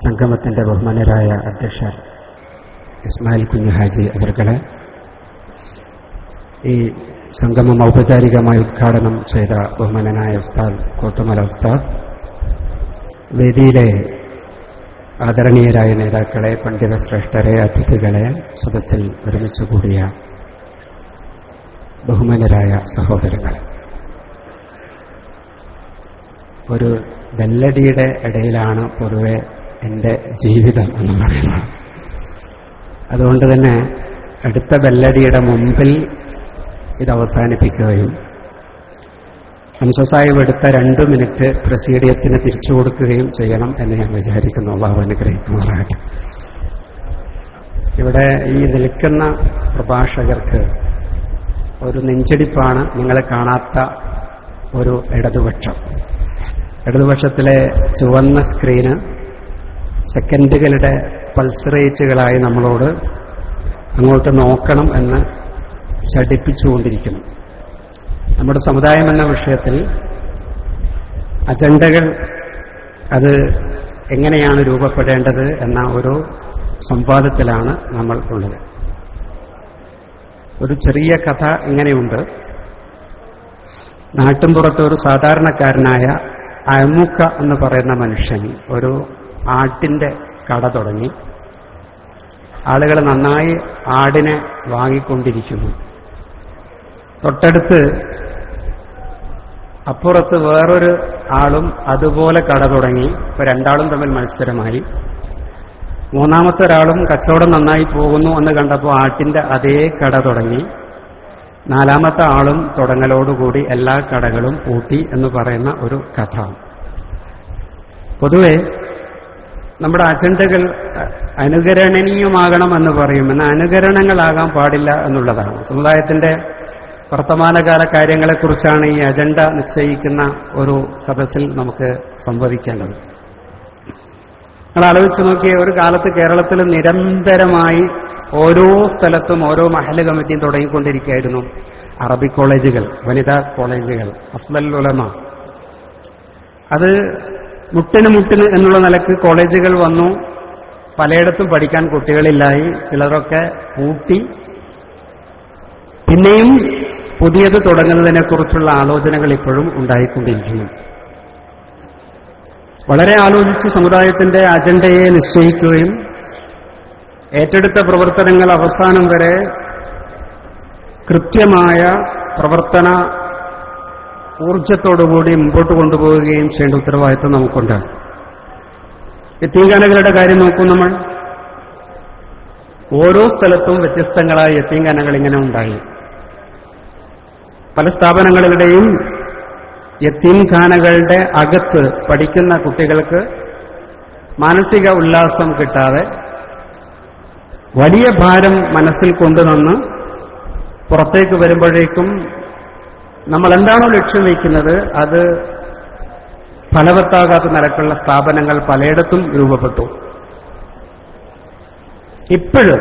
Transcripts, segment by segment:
സംഗമത്തിന്റെ ബഹുമാനരായ അധ്യക്ഷ ഇസ്മായിൽ കുഞ്ഞു ഹാജി അവർകളെ ഈ സംഗമം ഔപചാരികമായി ഉദ്ഘാടനം ചെയ്ത ബഹുമാനനായ ഉസ്താദ് കോത്തമല ഉസ്താദ് വേദിയിലെ ആദരണീയരായ നേതാക്കളെ പണ്ഡിത ശ്രേഷ്ഠരെ അതിഥികളെ സദസ്സിൽ ഒരുമിച്ച് കൂടിയ ബഹുമാനരായ സഹോദരങ്ങളെ. ഒരു വെല്ലടിയുടെ ഇടയിലാണ് പൊതുവെ എന്റെ ജീവിതം എന്ന് പറയുന്നത്. അതുകൊണ്ട് തന്നെ അടുത്ത വെല്ലടിയുടെ മുമ്പിൽ ഇത് അവസാനിപ്പിക്കുകയും ഹംസ സാഹിബ് എടുത്ത രണ്ട് മിനിറ്റ് പ്രസീഡിയത്തിന് തിരിച്ചു കൊടുക്കുകയും ചെയ്യണം എന്ന് ഞാൻ വിചാരിക്കുന്നു. അള്ളാഹു അനുഗ്രഹിക്കുമാറാകട്ടെ. ഇവിടെ ഈ നിൽക്കുന്ന പ്രഭാഷകർക്ക് ഒരു നെഞ്ചടിപ്പാണ് നിങ്ങളെ കാണാത്ത ഒരു ഇടതുപക്ഷം. ഇടതുപക്ഷത്തിലെ ചുവന്ന സ്ക്രീന് സെക്കൻഡുകളുടെ പൾസ് റേറ്റുകളായി നമ്മളോട് അങ്ങോട്ട് നോക്കണം എന്ന് ശഠിപ്പിച്ചുകൊണ്ടിരിക്കുന്നു. നമ്മുടെ സമുദായം എന്ന വിഷയത്തിൽ അജണ്ടകൾ അത് എങ്ങനെയാണ് രൂപപ്പെടേണ്ടത് എന്ന ഒരു സംവാദത്തിലാണ് നമ്മൾ ഉള്ളത്. ഒരു ചെറിയ കഥ ഇങ്ങനെയുണ്ട്. നാട്ടിൻപുറത്ത് ഒരു സാധാരണക്കാരനായ അമുക്ക എന്ന് പറയുന്ന മനുഷ്യൻ ഒരു ആട്ടിന്റെ കട തുടങ്ങി. ആളുകൾ നന്നായി ആടിനെ വാങ്ങിക്കൊണ്ടിരിക്കുന്നു. തൊട്ടടുത്ത് അപ്പുറത്ത് വേറൊരു ആളും അതുപോലെ കട തുടങ്ങി. ഇപ്പൊ രണ്ടാളും തമ്മിൽ മത്സരമായി. മൂന്നാമത്തെ ഒരാളും കച്ചവടം നന്നായി പോകുന്നു എന്ന് കണ്ടപ്പോൾ ആട്ടിന്റെ അതേ കട തുടങ്ങി. നാലാമത്തെ ആളും തുടങ്ങലോടുകൂടി എല്ലാ കടകളും പൂട്ടി എന്ന് പറയുന്ന ഒരു കഥ. പൊതുവെ നമ്മുടെ അജണ്ടകൾ അനുകരണീയമാകണം എന്ന് പറയും. എന്നാൽ അനുകരണങ്ങളാകാൻ പാടില്ല എന്നുള്ളതാണ്. സമുദായത്തിന്റെ വർത്തമാനകാല കാര്യങ്ങളെക്കുറിച്ചാണ് ഈ അജണ്ട നിശ്ചയിക്കുന്ന ഒരു സദസ്സിൽ നമുക്ക് സംവദിക്കേണ്ടത്. നിങ്ങൾ ആലോചിച്ച് നോക്കിയ ഒരു കാലത്ത് കേരളത്തിൽ നിരന്തരമായി ഓരോ സ്ഥലത്തും ഓരോ മഹൽ കമ്മിറ്റിയും തുടങ്ങിക്കൊണ്ടിരിക്കുകയായിരുന്നു അറബി കോളേജുകൾ വനിതാ കോളേജുകൾ അഫ്ലൽ ഉലമ. അത് മുട്ടിന് മുട്ടിന് എന്നുള്ള നിലയ്ക്ക് കോളേജുകൾ വന്നു. പലയിടത്തും പഠിക്കാൻ കുട്ടികളില്ലായി. ചിലരൊക്കെ പൂട്ടി. പിന്നെയും പുതിയത് തുടങ്ങുന്നതിനെക്കുറിച്ചുള്ള ആലോചനകൾ ഇപ്പോഴും ഉണ്ടായിക്കൊണ്ടിരിക്കുന്നു. വളരെ ആലോചിച്ച് സമുദായത്തിന്റെ അജണ്ടയെ നിശ്ചയിക്കുകയും ഏറ്റെടുത്ത പ്രവർത്തനങ്ങൾ അവസാനം വരെ കൃത്യമായ പ്രവർത്തന ഊർജത്തോടുകൂടി മുമ്പോട്ട് കൊണ്ടുപോവുകയും ചെയ്യേണ്ട ഉത്തരവാദിത്വം നമുക്കുണ്ട്. എത്തീങ്കാനകളുടെ കാര്യം നോക്കൂ നമ്മൾ. ഓരോ സ്ഥലത്തും വ്യത്യസ്തങ്ങളായ എത്തീങ്കാനകൾ ഇങ്ങനെ ഉണ്ടായി. പല സ്ഥാപനങ്ങളുടെയും യത്തീംഖാനകളുടെ അകത്ത് പഠിക്കുന്ന കുട്ടികൾക്ക് മാനസിക ഉല്ലാസം കിട്ടാതെ വലിയ ഭാരം മനസ്സിൽ കൊണ്ടുവന്ന് പുറത്തേക്ക് വരുമ്പോഴേക്കും നമ്മൾ എന്താണോ ലക്ഷ്യം വയ്ക്കുന്നത് അത് ഫലവത്താകാത്ത നിരക്കുള്ള സ്ഥാപനങ്ങൾ പലയിടത്തും രൂപപ്പെട്ടു. ഇപ്പോഴും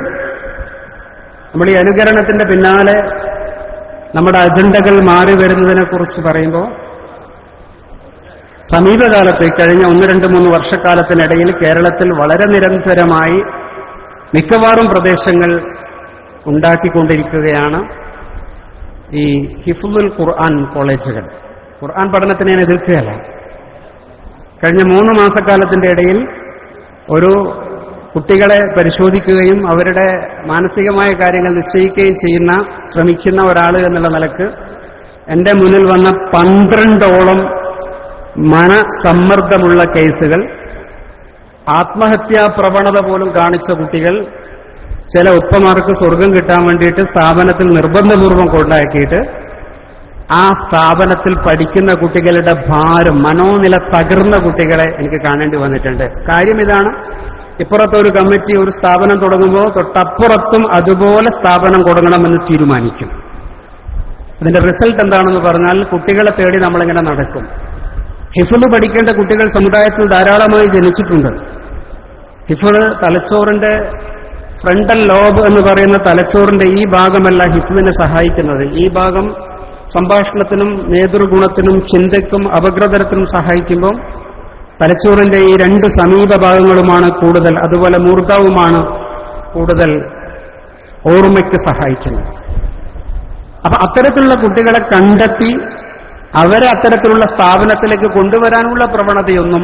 നമ്മൾ ഈ അനുകരണത്തിന്റെ പിന്നാലെ നമ്മുടെ അജണ്ടകൾ മാറി വരുന്നതിനെ കുറിച്ച് പറയുമ്പോൾ സമീപകാലത്ത് കഴിഞ്ഞ ഒന്ന് രണ്ട് മൂന്ന് വർഷക്കാലത്തിനിടയിൽ കേരളത്തിൽ വളരെ നിരന്തരമായി മിക്കവാറും പ്രദേശങ്ങൾ ഉണ്ടാക്കിക്കൊണ്ടിരിക്കുകയാണ്. ഈ ഹിഫുൽ ഖുർആൻ കോളേജുകൾ. ഖുർആൻ പഠനത്തിനെ ഞാൻ എതിർക്കുകയല്ല. കഴിഞ്ഞ മൂന്ന് മാസക്കാലത്തിന്റെ ഇടയിൽ ഒരു കുട്ടികളെ പരിശോധിക്കുകയും അവരുടെ മാനസികമായ കാര്യങ്ങൾ നിശ്ചയിക്കുകയും ചെയ്യുന്ന ശ്രമിക്കുന്ന ഒരാൾ എന്നുള്ള നിലയ്ക്ക് എന്റെ മുന്നിൽ വന്ന പന്ത്രണ്ടോളം മനസമ്മർദ്ദമുള്ള കേസുകൾ ആത്മഹത്യാ പ്രവണത പോലും കാണിച്ച കുട്ടികൾ ചില ഉപ്പമാർക്ക് സ്വർഗം കിട്ടാൻ വേണ്ടിയിട്ട് സ്ഥാപനത്തിൽ നിർബന്ധപൂർവം കൊണ്ടാക്കിയിട്ട് ആ സ്ഥാപനത്തിൽ പഠിക്കുന്ന കുട്ടികളുടെ ഭാരം മനോനില തകർന്ന കുട്ടികളെ എനിക്ക് കാണേണ്ടി വന്നിട്ടുണ്ട്. കാര്യം ഇതാണ്. ഇപ്പുറത്തൊരു കമ്മിറ്റി ഒരു സ്ഥാപനം തുടങ്ങുമ്പോൾ തൊട്ടപ്പുറത്തും അതുപോലെ സ്ഥാപനം തുടങ്ങണമെന്ന് തീരുമാനിക്കും. അതിന്റെ റിസൾട്ട് എന്താണെന്ന് പറഞ്ഞാൽ കുട്ടികളെ തേടി നമ്മളിങ്ങനെ നടക്കും. ഹിഫിൾ പഠിക്കേണ്ട കുട്ടികൾ സമുദായത്തിൽ ധാരാളമായി ജനിച്ചിട്ടുണ്ട്. ഹിഫിൾ തലച്ചോറിന്റെ ഫ്രണ്ടൽ ലോബ് എന്ന് പറയുന്ന തലച്ചോറിന്റെ ഈ ഭാഗമല്ല ഹിഫുവിനെ സഹായിക്കുന്നത്. ഈ ഭാഗം സംഭാഷണത്തിനും നേതൃഗുണത്തിനും ചിന്തയ്ക്കും അപഗ്രതരത്തിനും സഹായിക്കുമ്പോൾ തലച്ചോറിന്റെ ഈ രണ്ട് സമീപ ഭാഗങ്ങളുമാണ് കൂടുതൽ. അതുപോലെ മൂർദ്ധവുമാണ് കൂടുതൽ ഓർമ്മയ്ക്ക് സഹായിക്കുന്നത്. അപ്പൊ അത്തരത്തിലുള്ള കുട്ടികളെ കണ്ടെത്തി അവരെ അത്തരത്തിലുള്ള സ്ഥാപനത്തിലേക്ക് കൊണ്ടുവരാനുള്ള പ്രവണതയൊന്നും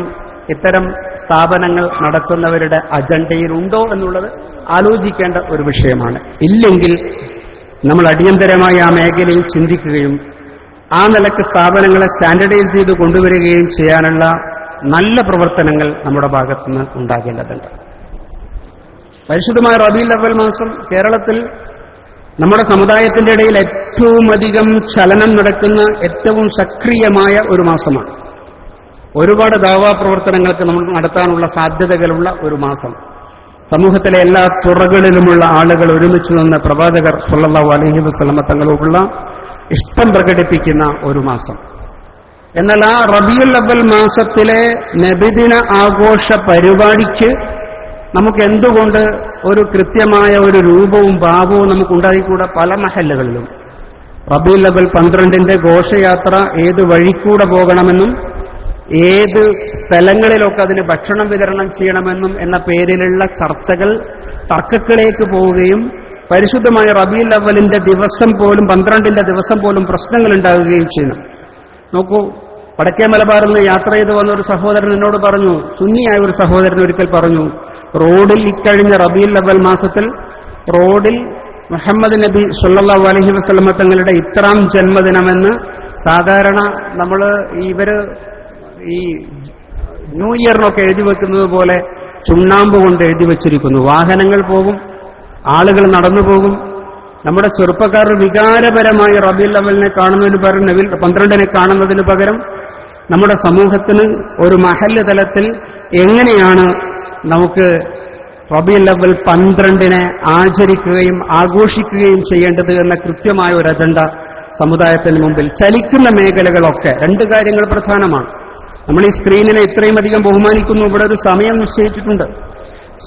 ഇത്തരം സ്ഥാപനങ്ങൾ നടത്തുന്നവരുടെ അജണ്ടയിലുണ്ടോ എന്നുള്ളത് ആലോചിക്കേണ്ട ഒരു വിഷയമാണ്. ഇല്ലെങ്കിൽ നമ്മൾ അടിയന്തരമായി ആ മേഖലയിൽ ചിന്തിക്കുകയും ആ നിലയ്ക്ക് സ്ഥാപനങ്ങളെ സ്റ്റാൻഡർഡൈസ് ചെയ്ത് കൊണ്ടുവരികയും ചെയ്യാനുള്ള നല്ല പ്രവർത്തനങ്ങൾ നമ്മുടെ ഭാഗത്തുനിന്ന് ഉണ്ടാകേണ്ടതുണ്ട്. പരിശുദ്ധമായ റബീൽ അവൽ മാസം കേരളത്തിൽ നമ്മുടെ സമുദായത്തിന്റെ ഇടയിൽ ഏറ്റവും അധികം ചലനം നടക്കുന്ന ഏറ്റവും സക്രിയമായ ഒരു മാസമാണ്. ഒരുപാട് ദാവാ പ്രവർത്തനങ്ങൾക്ക് നമ്മൾ നടത്താനുള്ള സാധ്യതകളുള്ള ഒരു മാസം. സമൂഹത്തിലെ എല്ലാ തുറകളിലുമുള്ള ആളുകൾ ഒരുമിച്ച് നിന്ന് പ്രവാചകർ സല്ലല്ലാഹു അലൈഹി വസ്ലമ തങ്ങളോടുള്ള ഇഷ്ടം പ്രകടിപ്പിക്കുന്ന ഒരു മാസം. എന്നാൽ ആ റബിയുൽ അവൽ മാസത്തിലെ നബിദിന ആഘോഷ പരിപാടിക്ക് നമുക്ക് എന്തുകൊണ്ട് ഒരു കൃത്യമായ ഒരു രൂപവും ഭാവവും നമുക്ക് ഉണ്ടായിക്കൂടെ പല മഹല്ലുകളിലും. റബിയുൽ അവൽ പന്ത്രണ്ടിന്റെ ഘോഷയാത്ര ഏത് വഴിക്കൂടെ പോകണമെന്നും ഏത് സ്ഥലങ്ങളിലൊക്കെ അതിന് ഭക്ഷണം വിതരണം ചെയ്യണമെന്നും എന്ന പേരിലുള്ള ചർച്ചകൾ തർക്കത്തിലേക്ക് പോവുകയും പരിശുദ്ധമായ റബീൽ അവലിന്റെ ദിവസം പോലും പന്ത്രണ്ടിന്റെ ദിവസം പോലും പ്രശ്നങ്ങൾ ഉണ്ടാവുകയും ചെയ്യുന്നു. നോക്കൂ വടക്കേ മലബാറിൽ നിന്ന് യാത്ര ചെയ്ത് വന്ന ഒരു സഹോദരൻ എന്നോട് പറഞ്ഞു സുന്നിയായ ഒരു സഹോദരൻ ഒരിക്കൽ പറഞ്ഞു റോഡിൽ ഇക്കഴിഞ്ഞ റബീൽ അവൽ മാസത്തിൽ റോഡിൽ മുഹമ്മദ് നബി സല്ലാ അലഹി വസല്ലമ തങ്ങളുടെ ഇത്രാം ജന്മദിനമെന്ന് സാധാരണ നമ്മൾ ഇവർ ഈ ന്യൂ ഇയറിനൊക്കെ എഴുതി വെക്കുന്നത് പോലെ ചുണ്ണാമ്പ് കൊണ്ട് എഴുതി വെച്ചിരിക്കുന്നു. വാഹനങ്ങൾ പോകും ആളുകൾ നടന്നു പോകും. നമ്മുടെ ചെറുപ്പക്കാർ വികാരപരമായി റബിൽ അവലിനെ കാണുന്നതിന് പകരം നബിൽ പന്ത്രണ്ടിനെ കാണുന്നതിന് പകരം നമ്മുടെ സമൂഹത്തിന് ഒരു മഹല്ല് തലത്തിൽ എങ്ങനെയാണ് നമുക്ക് റബി ലവൽ പന്ത്രണ്ടിനെ ആചരിക്കുകയും ആഘോഷിക്കുകയും ചെയ്യേണ്ടത് എന്ന കൃത്യമായ ഒരു അജണ്ട സമുദായത്തിന് മുമ്പിൽ ചലിക്കുന്ന മേഖലകളൊക്കെ രണ്ട് കാര്യങ്ങൾ പ്രധാനമാണ്. നമ്മൾ ഈ സ്ക്രീനിനെ ഇത്രയും അധികം ബഹുമാനിക്കുന്നു. ഇവിടെ ഒരു സമയം നിശ്ചയിച്ചിട്ടുണ്ട്.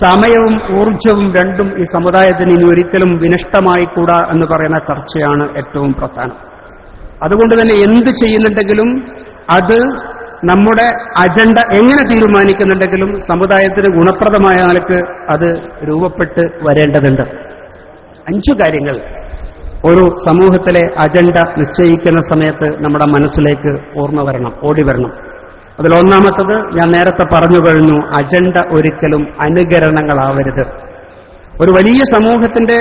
സമയവും ഊർജവും രണ്ടും ഈ സമുദായത്തിന് ഇനി ഒരിക്കലും വിനഷ്ടമായിക്കൂടാ എന്ന് പറയുന്ന ചർച്ചയാണ് ഏറ്റവും പ്രധാനം. അതുകൊണ്ട് തന്നെ എന്ത് ചെയ്യുന്നുണ്ടെങ്കിലും അത് നമ്മുടെ അജണ്ട എങ്ങനെ തീരുമാനിക്കുന്നുണ്ടെങ്കിലും സമുദായത്തിന് ഗുണപ്രദമായ നിലയ്ക്ക് അത് രൂപപ്പെട്ട് വരേണ്ടതുണ്ട്. അഞ്ചു കാര്യങ്ങൾ ഒരു സമൂഹത്തിലെ അജണ്ട നിശ്ചയിക്കുന്ന സമയത്ത് നമ്മുടെ മനസ്സിലേക്ക് ഓർമ്മ വരണം ഓടി വരണം. അതിൽ ഒന്നാമത്തത് ഞാൻ നേരത്തെ പറഞ്ഞു കഴിഞ്ഞു അജണ്ട ഒരിക്കലും അനുകരണങ്ങളാവരുത്. ഒരു വലിയ സമൂഹത്തിന്റെ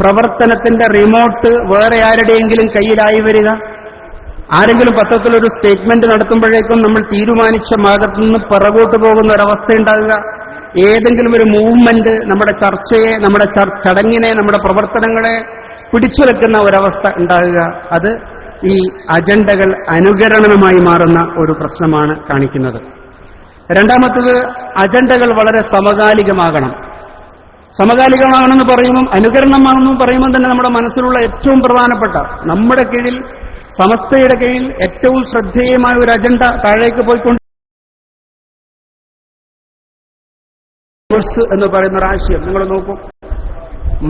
പ്രവർത്തനത്തിന്റെ റിമോട്ട് വേറെ ആരുടെയെങ്കിലും കയ്യിലായി വരിക? ആരെങ്കിലും പത്രത്തിലൊരു സ്റ്റേറ്റ്മെന്റ് നടത്തുമ്പോഴേക്കും നമ്മൾ തീരുമാനിച്ച ഭാഗത്തു നിന്ന് പിറകോട്ട് പോകുന്ന ഒരവസ്ഥ ഉണ്ടാകുക? ഏതെങ്കിലും ഒരു മൂവ്മെന്റ് നമ്മുടെ ചർച്ചയെ നമ്മുടെ ചടങ്ങിനെ നമ്മുടെ പ്രവർത്തനങ്ങളെ പിടിച്ചുലക്കുന്ന ഒരവസ്ഥ ഉണ്ടാകുക? അത് ഈ അജണ്ടകൾ അനുകരണമായി മാറുന്ന ഒരു പ്രശ്നമാണ് കാണിക്കുന്നത്. രണ്ടാമത്തത് അജണ്ടകൾ വളരെ സമകാലികമാകണം. സമകാലികമാകണമെന്ന് പറയുമ്പം അനുകരണമാണെന്ന് പറയുമ്പോൾ തന്നെ നമ്മുടെ മനസ്സിലുള്ള ഏറ്റവും പ്രധാനപ്പെട്ട നമ്മുടെ കീഴിൽ സമസ്തയുടെ കീഴിൽ ഏറ്റവും ശ്രദ്ധേയമായ ഒരു അജണ്ട താഴേക്ക് പോയിക്കൊണ്ട് എന്ന് പറയുന്ന ഒരു ആശയം. നിങ്ങൾ നോക്കൂ.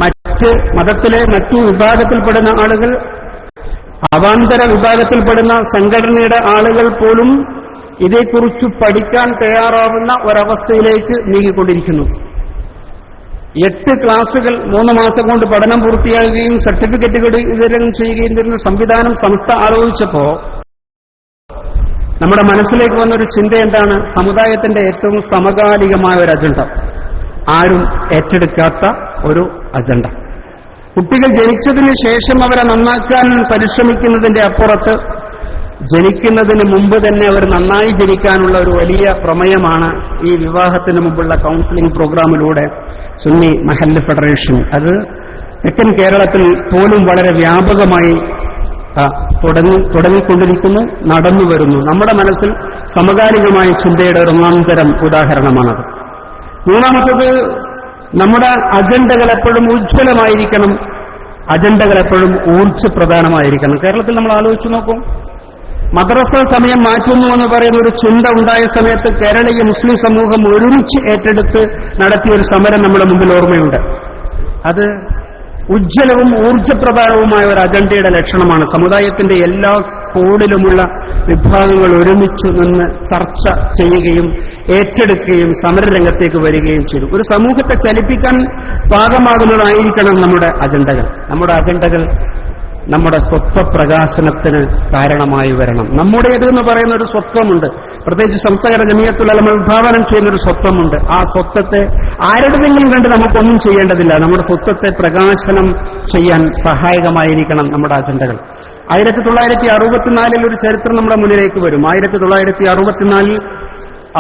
മറ്റ് മതത്തിലെ മറ്റു വിഭാഗത്തിൽപ്പെടുന്ന ആളുകൾ അവാന്തര വിഭാഗത്തിൽപ്പെടുന്ന സംഘടനയുടെ ആളുകൾ പോലും ഇതേക്കുറിച്ച് പഠിക്കാൻ തയ്യാറാവുന്ന ഒരവസ്ഥയിലേക്ക് നീങ്ങിക്കൊണ്ടിരിക്കുന്നു. എട്ട് ക്ലാസുകൾ മൂന്ന് മാസം കൊണ്ട് പഠനം പൂർത്തിയാകുകയും സർട്ടിഫിക്കറ്റുകൾ വിതരണം ചെയ്യുകയും തരുന്ന സംവിധാനം സംസ്ഥ ആലോചിച്ചപ്പോ നമ്മുടെ മനസ്സിലേക്ക് വന്നൊരു ചിന്ത എന്താണ്? സമുദായത്തിന്റെ ഏറ്റവും സമകാലികമായ ഒരു അജണ്ട. ആരും ഏറ്റെടുക്കാത്ത ഒരു അജണ്ട. കുട്ടികൾ ജനിച്ചതിന് ശേഷം അവരെ നന്നാക്കാൻ പരിശ്രമിക്കുന്നതിന്റെ അപ്പുറത്ത് ജനിക്കുന്നതിന് മുമ്പ് തന്നെ അവർ നന്നായി ജനിക്കാനുള്ള ഒരു വലിയ പ്രമേയമാണ് ഈ വിവാഹത്തിന് മുമ്പുള്ള കൗൺസിലിംഗ് പ്രോഗ്രാമിലൂടെ സുന്നി മഹല്ല് ഫെഡറേഷൻ അത് തെക്കൻ കേരളത്തിൽ പോലും വളരെ വ്യാപകമായി തുടങ്ങി തുടങ്ങിക്കൊണ്ടിരിക്കുന്നു നടന്നു വരുന്നു. നമ്മുടെ മനസ്സിൽ സമകാലികമായ ചിന്തയുടെ ഒരു തരം ഉദാഹരണമാണത്. മൂന്നാമത്തത് നമ്മുടെ അജണ്ടകൾ എപ്പോഴും ഉജ്ജ്വലമായിരിക്കണം. അജണ്ടകൾ എപ്പോഴും ഊർജപ്രധാനമായിരിക്കണം കേരളത്തിൽ നമ്മൾ ആലോചിച്ചു നോക്കും. മദ്രസ സമയം മാറ്റുന്നു എന്ന് പറയുന്ന ഒരു ചിന്ത ഉണ്ടായ സമയത്ത് കേരളീയ മുസ്ലിം സമൂഹം ഒരുമിച്ച് ഏറ്റെടുത്ത് നടത്തിയ ഒരു സമരം നമ്മുടെ മുമ്പിൽ ഓർമ്മയുണ്ട്. അത് ഉജ്ജ്വലവും ഊർജപ്രധാനവുമായ ഒരു അജണ്ടയുടെ ലക്ഷണമാണ്. സമുദായത്തിന്റെ എല്ലാ കോണിലുമുള്ള വിഭാഗങ്ങൾ ഒരുമിച്ച് നിന്ന് ചർച്ച ചെയ്യുകയും ഏറ്റെടുക്കുകയും സമരരംഗത്തേക്ക് വരികയും ചെയ്തു. ഒരു സമൂഹത്തെ ചലിപ്പിക്കാൻ പാകമാകുന്നതായിരിക്കണം നമ്മുടെ അജണ്ടകൾ. നമ്മുടെ അജണ്ടകൾ നമ്മുടെ സ്വത്വപ്രകാശനത്തിന് കാരണമായി വരണം. നമ്മുടേത് എന്ന് പറയുന്ന ഒരു സ്വത്വമുണ്ട്. പ്രത്യേകിച്ച് സംസ്ഥാന ജമീയത്തുള്ള വിഭാവനം ചെയ്യുന്ന ഒരു സ്വത്വമുണ്ട്. ആ സ്വത്വത്തെ ആരുടെതെങ്കിലും കണ്ട് നമുക്കൊന്നും ചെയ്യേണ്ടതില്ല. നമ്മുടെ സ്വത്വത്തെ പ്രകാശനം ചെയ്യാൻ സഹായകമായിരിക്കണം നമ്മുടെ അജണ്ടകൾ. ആയിരത്തി തൊള്ളായിരത്തി അറുപത്തിനാലിൽ ഒരു ചരിത്രം നമ്മുടെ മുന്നിലേക്ക് വരും. ആയിരത്തി തൊള്ളായിരത്തി അറുപത്തിനാലിൽ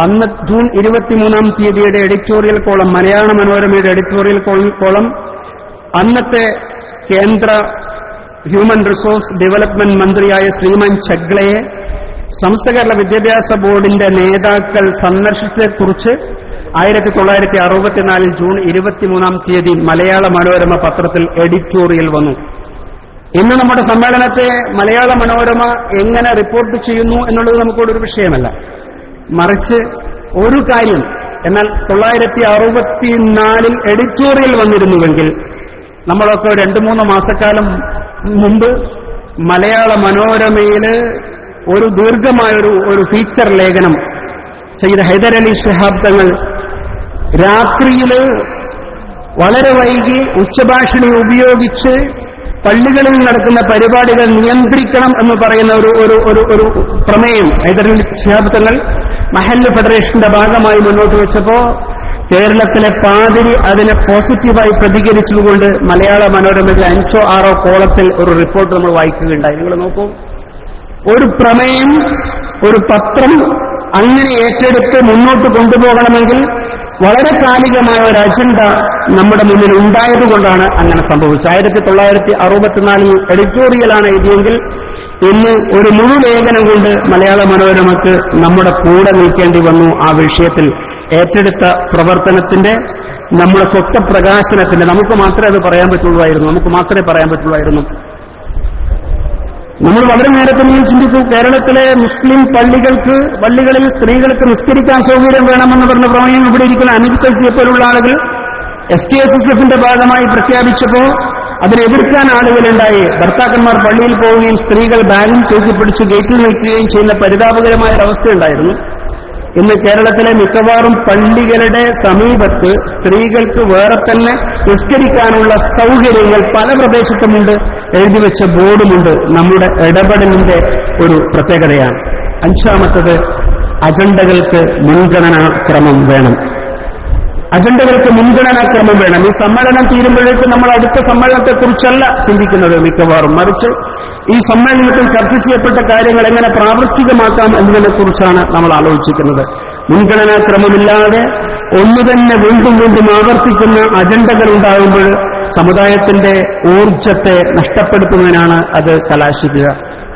അന്ന് ജൂൺ ഇരുപത്തിമൂന്നാം തീയതിയുടെ എഡിറ്റോറിയൽ കോളം മലയാള മനോരമയുടെ എഡിറ്റോറിയൽ കോളം. അന്നത്തെ കേന്ദ്ര ഹ്യൂമൻ റിസോഴ്സ് ഡെവലപ്മെന്റ് മന്ത്രിയായ ശ്രീമൻ ചഗ്ലയെ സംസ്ഥ കേരള വിദ്യാഭ്യാസ ബോർഡിന്റെ നേതാക്കൾ സന്ദർശിച്ചതെക്കുറിച്ച് ആയിരത്തി തൊള്ളായിരത്തി അറുപത്തിനാലിൽ ജൂൺ ഇരുപത്തിമൂന്നാം തീയതി മലയാള മനോരമ പത്രത്തിൽ എഡിറ്റോറിയൽ വന്നു. ഇന്ന് നമ്മുടെ സമ്മേളനത്തെ മലയാള മനോരമ എങ്ങനെ റിപ്പോർട്ട് ചെയ്യുന്നു എന്നുള്ളത് നമുക്കൊരു വിഷയമല്ല. മറിച്ച് ഒരു കാര്യം. എന്നാൽ തൊള്ളായിരത്തി അറുപത്തിനാലിൽ എഡിറ്റോറിയൽ വന്നിരുന്നുവെങ്കിൽ നമ്മളൊക്കെ രണ്ടു മൂന്ന് മാസക്കാലം മുമ്പ് മലയാള മനോരമയിൽ ഒരു ദീർഘമായൊരു ഒരു ഫീച്ചർ ലേഖനം ചെയ്ത ഹൈദരലി ശിഹാബ് തങ്ങൾ രാത്രിയിൽ വളരെ വൈകി ഉച്ചഭാഷണി ഉപയോഗിച്ച് പള്ളികളിൽ നടക്കുന്ന പരിപാടികൾ നിയന്ത്രിക്കണം എന്ന് പറയുന്ന ഒരു ഒരു ഒരു ഒരു പ്രമേയം ഹൈദരലി ശിഹാബ് തങ്ങൾ മഹല്ല് ഫെഡറേഷന്റെ ഭാഗമായി മുന്നോട്ട് വെച്ചപ്പോ കേരളത്തിലെ പാതിരി അതിനെ പോസിറ്റീവായി പ്രതികരിച്ചതുകൊണ്ട് മലയാള മനോരമയിൽ അഞ്ചോ ആറോ കോളത്തിൽ ഒരു റിപ്പോർട്ട് നമ്മൾ വായിക്കുകയുണ്ടായി. നിങ്ങൾ നോക്കൂ. ഒരു പ്രമേയം ഒരു പത്രം അങ്ങനെ ഏറ്റെടുത്ത് മുന്നോട്ട് കൊണ്ടുപോകണമെങ്കിൽ വളരെ കാലികമായ ഒരു അജണ്ട നമ്മുടെ മുന്നിൽ ഉണ്ടായതുകൊണ്ടാണ് അങ്ങനെ സംഭവിച്ചത്. ആയിരത്തി തൊള്ളായിരത്തി അറുപത്തിനാലിൽ എഡിറ്റോറിയലാണ് എഴുതിയെങ്കിൽ ഇന്ന് ഒരു മുഴുലേഖനം കൊണ്ട് മലയാള മനോരമക്ക് നമ്മുടെ കൂടെ നിൽക്കേണ്ടി വന്നു ആ വിഷയത്തിൽ ഏറ്റെടുത്ത പ്രവർത്തനത്തിന്റെ നമ്മുടെ സ്വത്ത പ്രകാശനത്തിന്റെ. നമുക്ക് മാത്രമേ അത് പറയാൻ പറ്റുള്ളൂ നമുക്ക് മാത്രമേ പറയാൻ പറ്റുള്ളൂ നമ്മൾ വളരെ നേരത്തെ മുന്നിൽ ചിന്തിച്ചു കേരളത്തിലെ മുസ്ലിം പള്ളികൾക്ക് പള്ളികളിൽ സ്ത്രീകൾക്ക് നിസ്കരിക്കാൻ സൗകര്യം വേണമെന്ന് പറഞ്ഞ പ്രമേയം ഇവിടെ ഇരിക്കുന്ന പോലുള്ള ആളുകൾ എസ് ടി എസ് എസ് എഫിന്റെ ഭാഗമായി പ്രഖ്യാപിച്ചപ്പോ അതിനെ എതിർക്കാൻ ആളുകളുണ്ടായി. ഭർത്താക്കന്മാർ പള്ളിയിൽ പോവുകയും സ്ത്രീകൾ ബാഗും തൂക്കിപ്പിടിച്ച് ഗേറ്റിൽ നിൽക്കുകയും ചെയ്യുന്ന പരിതാപകരമായ ഒരവസ്ഥയുണ്ടായിരുന്നു. ഇന്ന് കേരളത്തിലെ മിക്കവാറും പള്ളികളുടെ സമീപത്ത് സ്ത്രീകൾക്ക് വേറെ തന്നെ നിസ്കരിക്കാനുള്ള സൗകര്യങ്ങൾ പല പ്രദേശത്തുമുണ്ട്. എഴുതി വെച്ച ബോർഡുമുണ്ട്. നമ്മുടെ ഇടപെടലിന്റെ ഒരു പ്രത്യേകതയാണ്. അഞ്ചാമത്തത് അജണ്ടകൾക്ക് മുൻഗണനാക്രമം വേണം. അജണ്ടകൾക്ക് മുൻഗണനാക്രമം വേണം. ഈ സമ്മേളനം തീരുമ്പോഴേക്കും നമ്മൾ അടുത്ത സമ്മേളനത്തെക്കുറിച്ചല്ല ചിന്തിക്കുന്നത് മിക്കവാറും. മറിച്ച് ഈ സമ്മേളനത്തിൽ ചർച്ച ചെയ്യപ്പെട്ട കാര്യങ്ങൾ എങ്ങനെ പ്രാവർത്തികമാക്കാം എന്നതിനെക്കുറിച്ചാണ് നമ്മൾ ആലോചിക്കുന്നത്. മുൻഗണനാക്രമമില്ലാതെ ഒന്നു തന്നെ വീണ്ടും വീണ്ടും ആവർത്തിക്കുന്ന അജണ്ടകൾ ഉണ്ടാകുമ്പോൾ സമുദായത്തിന്റെ ഊർജത്തെ നഷ്ടപ്പെടുത്തുന്നതിനാണ് അത് കലാശിക്കുക.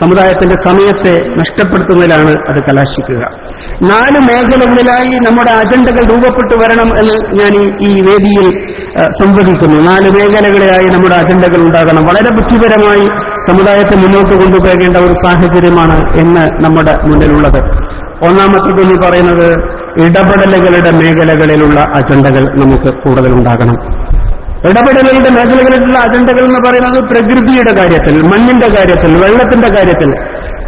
സമുദായത്തിന്റെ സമയത്തെ നഷ്ടപ്പെടുത്തുന്നതിലാണ് അത് കലാശിക്കുക. നാല് മേഖലകളിലായി നമ്മുടെ അജണ്ടകൾ രൂപപ്പെട്ടു വരണം എന്ന് ഞാൻ ഈ വേദിയിൽ സംവദിക്കുന്നു. നാല് മേഖലകളിലായി നമ്മുടെ അജണ്ടകൾ ഉണ്ടാകണം. വളരെ ബുദ്ധിപരമായി സമുദായത്തെ മുന്നോട്ട് കൊണ്ടുപോകേണ്ട ഒരു സാഹചര്യമാണ് എന്ന് നമ്മുടെ മുന്നിലുള്ളത്. ഒന്നാമത്തേതെന്ന് പറയുന്നത് ഇടപെടലുകളുടെ മേഖലകളിലുള്ള അജണ്ടകൾ നമുക്ക് കൂടുതൽ ഉണ്ടാകണം. ഇടപെടലുകളുടെ മേഖലകളിലുള്ള അജണ്ടകൾ എന്ന് പറയുന്നത് പ്രകൃതിയുടെ കാര്യത്തിൽ മണ്ണിന്റെ കാര്യത്തിൽ വെള്ളത്തിന്റെ കാര്യത്തിൽ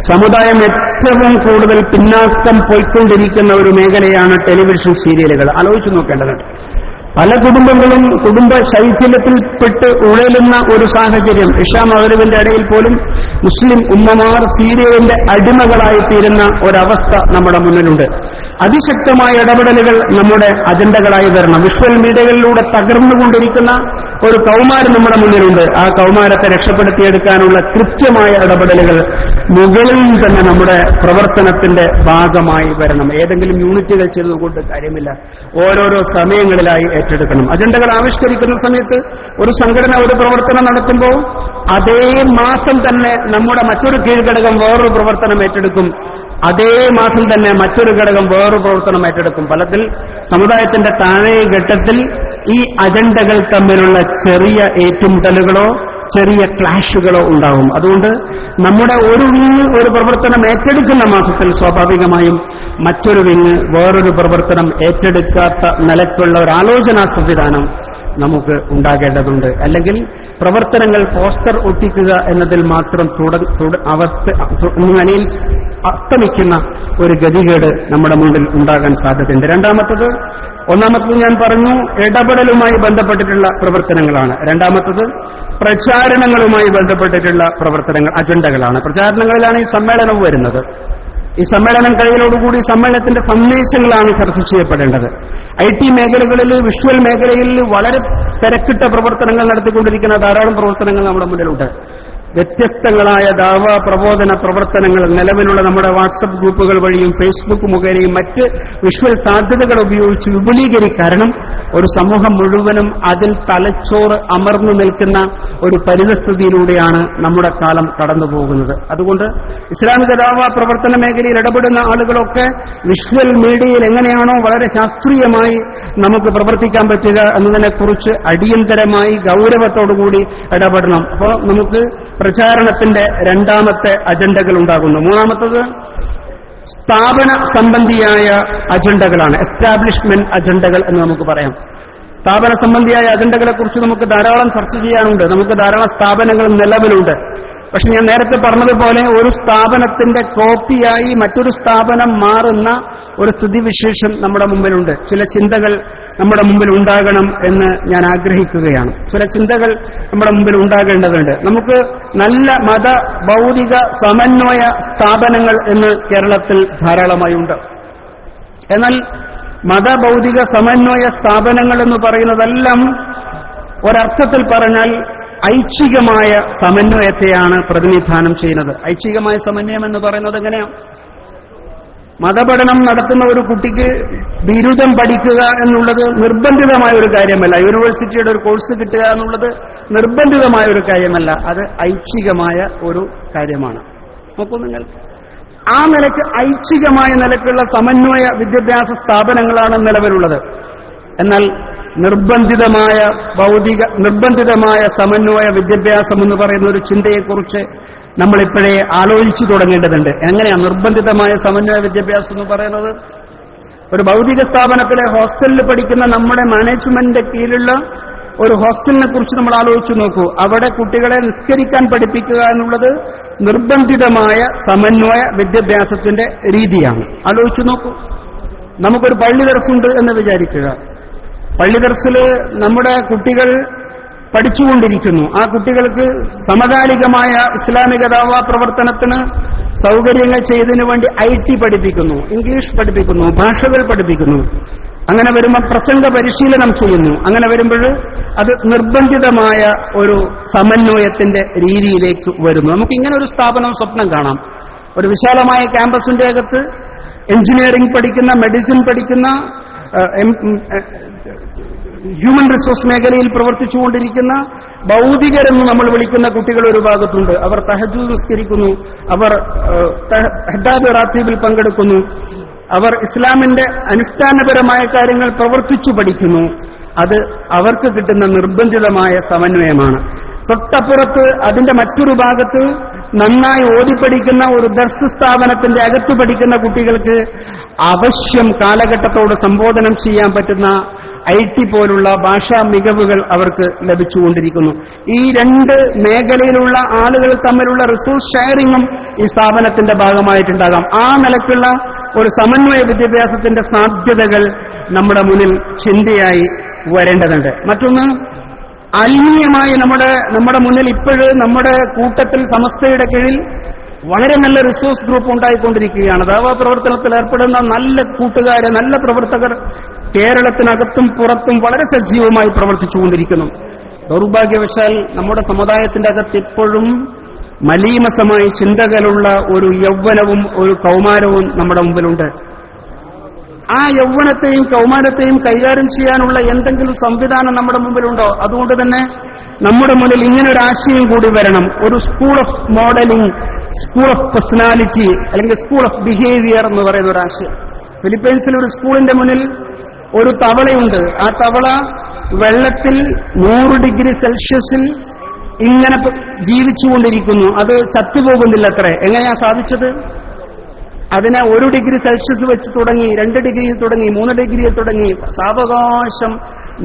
സമുദായം ഏറ്റവും കൂടുതൽ പിന്നാക്കം പോയിക്കൊണ്ടിരിക്കുന്ന ഒരു മേഖലയാണ് ടെലിവിഷൻ സീരിയലുകൾ. ആലോചിച്ചു നോക്കേണ്ടതുണ്ട് പല കുടുംബങ്ങളും കുടുംബ ശൈഥില്യത്തിൽപ്പെട്ട് ഉഴലുന്ന ഒരു സാഹചര്യം. ഇഷാ മകരുവിന്റെ ഇടയിൽ പോലും മുസ്ലിം ഉമ്മമാർ സീരിയലിന്റെ അടിമകളായി തീരുന്ന ഒരവസ്ഥ നമ്മുടെ മുന്നിലുണ്ട്. അതിശക്തമായ ഇടപെടലുകൾ നമ്മുടെ അജണ്ടകളായി വരണം. വിഷ്വൽ മീഡിയകളിലൂടെ തകർന്നുകൊണ്ടിരിക്കുന്ന ഒരു കൗമാരം നമ്മുടെ മുന്നിലുണ്ട്. ആ കൗമാരത്തെ രക്ഷപ്പെടുത്തിയെടുക്കാനുള്ള കൃത്യമായ ഇടപെടലുകൾ മുകളിൽ തന്നെ നമ്മുടെ പ്രവർത്തനത്തിന്റെ ഭാഗമായി വരണം. ഏതെങ്കിലും യൂണിറ്റുകൾ ചെയ്തുകൊണ്ട് കാര്യമില്ല. ഓരോരോ സമയങ്ങളിലായി ഏറ്റെടുക്കണം. അജണ്ടകൾ ആവിഷ്കരിക്കുന്ന സമയത്ത് ഒരു സംഘടന ഒരു പ്രവർത്തനം നടത്തുമ്പോൾ അതേ മാസം തന്നെ നമ്മുടെ മറ്റൊരു കീഴ്ഘടകം വേറൊരു പ്രവർത്തനം ഏറ്റെടുക്കും. അതേ മാസം തന്നെ മറ്റൊരു ഘടകം വേറൊരു പ്രവർത്തനം ഏറ്റെടുക്കും. ഫലത്തിൽ സമുദായത്തിന്റെ താഴെ ഘട്ടത്തിൽ ഈ അജണ്ടകൾ തമ്മിലുള്ള ചെറിയ ഏറ്റുമുട്ടലുകളോ ചെറിയ ക്ലാഷുകളോ ഉണ്ടാവും അതുകൊണ്ട് നമ്മുടെ ഒരു വിങ് ഒരു പ്രവർത്തനം ഏറ്റെടുക്കുന്ന മാസത്തിൽ സ്വാഭാവികമായും മറ്റൊരു വിങ് വേറൊരു പ്രവർത്തനം ഏറ്റെടുക്കാത്ത നിലക്കുള്ള ഒരു ആലോചനാ സംവിധാനം നമുക്ക് ഉണ്ടാകേണ്ടതുണ്ട്. അല്ലെങ്കിൽ പ്രവർത്തനങ്ങൾ പോസ്റ്റർ ഒട്ടിക്കുക എന്നതിൽ മാത്രം അവസ്ഥ അസ്തമിക്കുന്ന ഒരു ഗതികേട് നമ്മുടെ മുന്നിൽ ഉണ്ടാകാൻ സാധ്യതയുണ്ട്. രണ്ടാമത്തത് ഒന്നാമത്തത് ഞാൻ പറഞ്ഞു ഇടപെടലുമായി ബന്ധപ്പെട്ടിട്ടുള്ള പ്രവർത്തനങ്ങളാണ്. രണ്ടാമത്തത് പ്രചാരണങ്ങളുമായി ബന്ധപ്പെട്ടിട്ടുള്ള പ്രവർത്തനങ്ങൾ അജണ്ടകളാണ്. പ്രചാരണങ്ങളിലാണ് ഈ സമ്മേളനവും വരുന്നത്. ഈ സമ്മേളനം കഴിയലോടുകൂടി സമ്മേളനത്തിന്റെ സന്ദേശങ്ങളാണ് ചർച്ച ചെയ്യപ്പെടേണ്ടത്. ഐ ടി മേഖലകളിൽ വിഷ്വൽ മേഖലയിൽ വളരെ തിരക്കിട്ട പ്രവർത്തനങ്ങൾ നടത്തിക്കൊണ്ടിരിക്കുന്ന ധാരാളം പ്രവർത്തനങ്ങൾ നമ്മുടെ മുന്നിലുണ്ട്. വ്യത്യസ്തങ്ങളായ ദാവ പ്രബോധന പ്രവർത്തനങ്ങൾ നിലവിലുള്ള നമ്മുടെ വാട്സപ്പ് ഗ്രൂപ്പുകൾ വഴിയും ഫേസ്ബുക്ക് മുഖേനയും മറ്റ് വിഷ്വൽ സാധ്യതകൾ ഉപയോഗിച്ച് വിപുലീകരിക്കാരണം ഒരു സമൂഹം മുഴുവനും അതിൽ തലച്ചോറ് അമർന്നു നിൽക്കുന്ന ഒരു പരിതസ്ഥിതിയിലൂടെയാണ് നമ്മുടെ കാലം കടന്നുപോകുന്നത്. അതുകൊണ്ട് ഇസ്ലാമിക ദാവ പ്രവർത്തന മേഖലയിൽ ഇടപെടുന്ന ആളുകളൊക്കെ വിഷ്വൽ മീഡിയയിൽ എങ്ങനെയാണോ വളരെ ശാസ്ത്രീയമായി നമുക്ക് പ്രവർത്തിക്കാൻ പറ്റുക എന്നതിനെക്കുറിച്ച് അടിയന്തരമായി ഗൗരവത്തോടുകൂടി ഇടപെടണം. അപ്പോൾ നമുക്ക് പ്രചാരണത്തിന്റെ രണ്ടാമത്തെ അജണ്ടകൾ ഉണ്ടാകുന്നു. മൂന്നാമത്തത് സ്ഥാപന സംബന്ധിയായ അജണ്ടകളാണ്. എസ്റ്റാബ്ലിഷ്മെന്റ് അജണ്ടകൾ എന്ന് നമുക്ക് പറയാം. സ്ഥാപന സംബന്ധിയായ അജണ്ടകളെ കുറിച്ച് നമുക്ക് ധാരാളം ചർച്ച ചെയ്യാനുണ്ട്. നമുക്ക് ധാരാളം സ്ഥാപനങ്ങൾ നിലവിലുണ്ട്. പക്ഷെ ഞാൻ നേരത്തെ പറഞ്ഞതുപോലെ ഒരു സ്ഥാപനത്തിന്റെ കോപ്പിയായി മറ്റൊരു സ്ഥാപനം മാറുന്ന ഒരു സ്ഥിതിവിശേഷം നമ്മുടെ മുമ്പിലുണ്ട്. ചില ചിന്തകൾ നമ്മുടെ മുമ്പിൽ ഉണ്ടാകണം എന്ന് ഞാൻ ആഗ്രഹിക്കുകയാണ്. ചില ചിന്തകൾ നമ്മുടെ മുമ്പിൽ ഉണ്ടാകേണ്ടതുണ്ട്. നമുക്ക് നല്ല മത ഭൗതിക സമന്വയ സ്ഥാപനങ്ങൾ എന്ന് കേരളത്തിൽ ധാരാളമായി ഉണ്ട് എന്നാൽ മതഭൗതിക സമന്വയ സ്ഥാപനങ്ങൾ എന്ന് പറയുന്നതെല്ലാം ഒരർത്ഥത്തിൽ പറഞ്ഞാൽ ഐച്ഛികമായ സമന്വയത്തെയാണ് പ്രതിനിധാനം ചെയ്യുന്നത്. ഐച്ഛികമായ സമന്വയം എന്ന് പറയുന്നത് എങ്ങനെയാണ്? മതപഠനം നടത്തുന്ന ഒരു കുട്ടിക്ക് ബിരുദം പഠിക്കുക എന്നുള്ളത് നിർബന്ധിതമായ ഒരു കാര്യമല്ല. യൂണിവേഴ്സിറ്റിയുടെ ഒരു കോഴ്സ് കിട്ടുക എന്നുള്ളത് നിർബന്ധിതമായ ഒരു കാര്യമല്ല. അത് ഐച്ഛികമായ ഒരു കാര്യമാണ്. നോക്കൂ നിങ്ങൾ. ആ നിലയ്ക്ക് ഐച്ഛികമായ നിലയ്ക്കുള്ള സമന്വയ വിദ്യാഭ്യാസ സ്ഥാപനങ്ങളാണ് നിലവിലുള്ളത്. എന്നാൽ നിർബന്ധിതമായ ഭൗതിക നിർബന്ധിതമായ സമന്വയ വിദ്യാഭ്യാസം എന്ന് പറയുന്ന ഒരു ചിന്തയെക്കുറിച്ച് നമ്മളിപ്പോഴേ ആലോചിച്ചു തുടങ്ങേണ്ടതുണ്ട്. എങ്ങനെയാണ് നിർബന്ധിതമായ സമന്വയ വിദ്യാഭ്യാസം എന്ന് പറയുന്നത്? ഒരു ഭൗതിക സ്ഥാപനത്തിലെ ഹോസ്റ്റലിൽ പഠിക്കുന്ന നമ്മുടെ മാനേജ്മെന്റിന്റെ കീഴിലുള്ള ഒരു ഹോസ്റ്റലിനെ കുറിച്ച് നമ്മൾ ആലോചിച്ചു നോക്കൂ. അവിടെ കുട്ടികളെ നിസ്കരിക്കാൻ പഠിപ്പിക്കുക എന്നുള്ളത് നിർബന്ധിതമായ സമന്വയ വിദ്യാഭ്യാസത്തിന്റെ രീതിയാണ്. ആലോചിച്ചു നോക്കൂ. നമുക്കൊരു പള്ളി ദർസുണ്ട് എന്ന് വിചാരിക്കുക. പള്ളി ദർസിൽ നമ്മുടെ കുട്ടികൾ പഠിച്ചുകൊണ്ടിരിക്കുന്നു. ആ കുട്ടികൾക്ക് സമകാലികമായ ഇസ്ലാമിക ദാവാ പ്രവർത്തനത്തിന് സൗകര്യങ്ങൾ ചെയ്തതിനു വേണ്ടി ഐ ടി പഠിപ്പിക്കുന്നു ഇംഗ്ലീഷ് പഠിപ്പിക്കുന്നു ഭാഷകൾ പഠിപ്പിക്കുന്നു. അങ്ങനെ വരുമ്പോൾ പ്രസംഗ പരിശീലനം ചെയ്യുന്നു. അങ്ങനെ വരുമ്പോൾ അത് നിർബന്ധിതമായ ഒരു സമന്വയത്തിന്റെ രീതിയിലേക്ക് വരുന്നു. നമുക്ക് ഇങ്ങനെ ഒരു സ്ഥാപനം സ്വപ്നം കാണാം. ഒരു വിശാലമായ ക്യാമ്പസിന്റെ അകത്ത് എഞ്ചിനീയറിംഗ് പഠിക്കുന്ന മെഡിസിൻ പഠിക്കുന്ന ഹ്യൂമൻ റിസോഴ്സ് മേഖലയിൽ പ്രവർത്തിച്ചുകൊണ്ടിരിക്കുന്ന ഭൗതികരെന്ന് നമ്മൾ വിളിക്കുന്ന കുട്ടികൾ ഒരു ഭാഗത്തുണ്ട്. അവർ തഹജു നിസ്കരിക്കുന്നു. അവർ ഹെഡാബ് റാത്തീബിൽ പങ്കെടുക്കുന്നു. അവർ ഇസ്ലാമിന്റെ അനുഷ്ഠാനപരമായ കാര്യങ്ങൾ പ്രവർത്തിച്ചു പഠിക്കുന്നു. അത് അവർക്ക് കിട്ടുന്ന നിർബന്ധിതമായ സമന്വയമാണ്. തൊട്ടപ്പുറത്ത് അതിന്റെ മറ്റൊരു ഭാഗത്ത് നന്നായി ഓതിപ്പടിക്കുന്ന ഒരു ദർശ സ്ഥാപനത്തിന്റെ അകത്ത് പഠിക്കുന്ന കുട്ടികൾക്ക് അവശ്യം കാലഘട്ടത്തോട് സംബോധനം ചെയ്യാൻ പറ്റുന്ന ഐ ടി പോലുള്ള ഭാഷാ മികവുകൾ അവർക്ക് ലഭിച്ചുകൊണ്ടിരിക്കുന്നു. ഈ രണ്ട് മേഖലയിലുള്ള ആളുകൾ തമ്മിലുള്ള റിസോഴ്സ് ഷെയറിങ്ങും ഈ സ്ഥാപനത്തിന്റെ ഭാഗമായിട്ടുണ്ടാകാം. ആ നിലക്കുള്ള ഒരു സമന്വയ വിദ്യാഭ്യാസത്തിന്റെ സാധ്യതകൾ നമ്മുടെ മുന്നിൽ ചിന്തയായി വരേണ്ടതുണ്ട്. മറ്റൊന്ന് ആത്മീയമായി നമ്മുടെ നമ്മുടെ മുന്നിൽ ഇപ്പോഴും നമ്മുടെ കൂട്ടത്തിൽ സമസ്തയുടെ കീഴിൽ വളരെ നല്ല റിസോഴ്സ് ഗ്രൂപ്പ് ഉണ്ടായിക്കൊണ്ടിരിക്കുകയാണ്. ദാവാ പ്രവർത്തനത്തിൽ ഏർപ്പെടുന്ന നല്ല കൂട്ടുകാര് നല്ല പ്രവർത്തകർ കേരളത്തിനകത്തും പുറത്തും വളരെ സജീവമായി പ്രവർത്തിച്ചുകൊണ്ടിരിക്കുന്നു. ദൗർഭാഗ്യവശാൽ നമ്മുടെ സമുദായത്തിന്റെ അകത്ത് ഇപ്പോഴും മലീമസമായ ചിന്തകളുള്ള ഒരു യൗവനവും ഒരു കൗമാരവും നമ്മുടെ മുമ്പിലുണ്ട്. ആ യൗവനത്തെയും കൗമാരത്തെയും കൈകാര്യം ചെയ്യാനുള്ള എന്തെങ്കിലും സംവിധാനം നമ്മുടെ മുമ്പിലുണ്ടോ? അതുകൊണ്ട് തന്നെ നമ്മുടെ മുന്നിൽ ഇങ്ങനൊരു ആശയം കൂടി വരണം. ഒരു school of modelling school of personality അല്ലെങ്കിൽ സ്കൂൾ ഓഫ് ബിഹേവിയർ എന്ന് പറയുന്ന ഒരു ആശയം. ഫിലിപ്പൈൻസിൽ ഒരു സ്കൂളിന്റെ മുന്നിൽ ഒരു തവളയുണ്ട്. ആ തവള വെള്ളത്തിൽ നൂറ് ഡിഗ്രി സെൽഷ്യസിൽ ഇങ്ങനെ ജീവിച്ചുകൊണ്ടിരിക്കുന്നു. അത് ചത്തുപോകുന്നില്ല അത്രേ എങ്ങനെയാ സാധിച്ചത്? അതിനെ ഒരു ഡിഗ്രി സെൽഷ്യസ് വെച്ച് തുടങ്ങി രണ്ട് ഡിഗ്രിയിൽ തുടങ്ങി മൂന്ന് ഡിഗ്രിയിൽ തുടങ്ങി സാവകാശം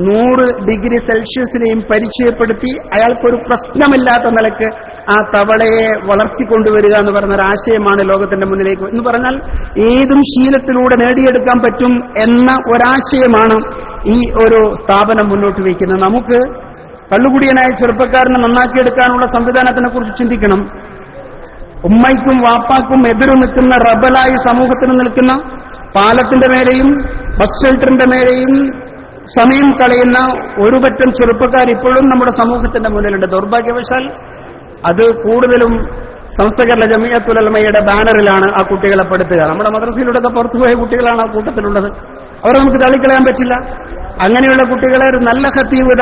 നൂറ് ഡിഗ്രി സെൽഷ്യസിനെയും പരിചയപ്പെടുത്തി അയാൾക്കൊരു പ്രശ്നമില്ലാത്ത നിലയ്ക്ക് ആ തവളയെ വളർത്തിക്കൊണ്ടുവരിക എന്ന് പറയുന്ന ഒരു ആശയമാണ് ലോകത്തിന്റെ മുന്നിലേക്ക് എന്ന് പറഞ്ഞാൽ ഏതും ശീലത്തിലൂടെ നേടിയെടുക്കാൻ പറ്റും എന്ന ഒരാശയമാണ് ഈ ഒരു സ്ഥാപനം മുന്നോട്ട് വയ്ക്കുന്നത്. നമുക്ക് കള്ളുകുടിയനായ ചെറുപ്പക്കാരനെ നന്നാക്കിയെടുക്കാനുള്ള സംവിധാനത്തിനെ കുറിച്ച് ചിന്തിക്കണം. ഉമ്മയ്ക്കും വാപ്പാക്കും എതിരു നിൽക്കുന്ന റബലായി സമൂഹത്തിന് നിൽക്കുന്ന പാലത്തിന്റെ മേലെയും ബസ് ഷെൽട്ടറിന്റെ മേലെയും സമയം കളയുന്ന ഒരുപറ്റം ചെറുപ്പക്കാർ ഇപ്പോഴും നമ്മുടെ സമൂഹത്തിന്റെ മുന്നിലുണ്ട്. ദൗർഭാഗ്യവശാൽ അത് കൂടുതലും സംസ്കരണ ജമിയത്തുലമയുടെ ബാനറിലാണ് ആ കുട്ടികളെ പെടുത്തുക. നമ്മുടെ മദ്രസയിലൂടെ പുറത്തുപോയ കുട്ടികളാണ് ആ കൂട്ടത്തിലുള്ളത്. അവരെ നമുക്ക് തള്ളിക്കളയാൻ പറ്റില്ല. അങ്ങനെയുള്ള കുട്ടികളെ ഒരു നല്ല ഹത്തീബ്